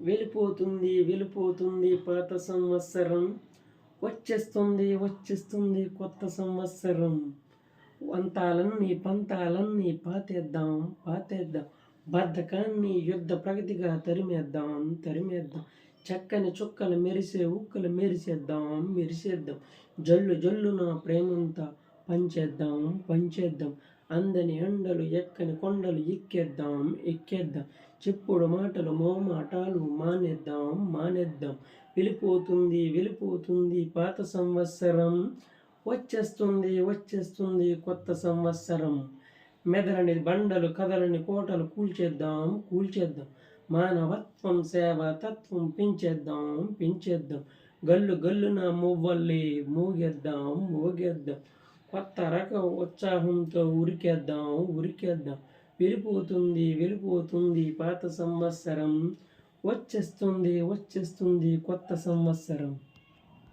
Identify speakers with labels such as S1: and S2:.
S1: వెళ్ళిపోతుంది వెళ్ళిపోతుంది పాత సంవత్సరం. వచ్చేస్తుంది వచ్చేస్తుంది కొత్త సంవత్సరం. వంతాలన్నీ పంతాలన్నీ పాతేద్దాం పాతేద్దాం. బద్ధకాన్ని యుద్ధ ప్రగతిగా తరిమేద్దాం తరిమేద్దాం. చక్కని చుక్కలు మెరిసే ఉక్కలు మెరిసేద్దాం మెరిసేద్దాం. జల్లు జల్లున ప్రేమంతా పంచేద్దాం పంచేద్దాం. అందని ఎండలు ఎక్కని కొండలు ఎక్కేద్దాం ఎక్కేద్దాం చెప్పుడు మాటలు మోమాటాలు మానేద్దాం మానేద్దాం. వెళ్ళిపోతుంది వెళ్ళిపోతుంది పాత సంవత్సరం. వచ్చేస్తుంది వచ్చేస్తుంది కొత్త సంవత్సరం. మెదలని బండలు కదలని కోటలు కూల్చేద్దాం కూల్చేద్దాం. మానవత్వం సేవ తత్వం పెంచేద్దాం పెంచేద్దాం. గల్లు గల్లున మువ్వల్లి మూగేద్దాం మూగేద్దాం. కొత్త రకం ఉత్సాహంతో ఉరికేద్దాం ఉరికేద్దాం. వెళ్ళిపోతుంది వెళ్ళిపోతుంది పాత సంవత్సరం. వచ్చేస్తుంది వచ్చేస్తుంది కొత్త సంవత్సరం.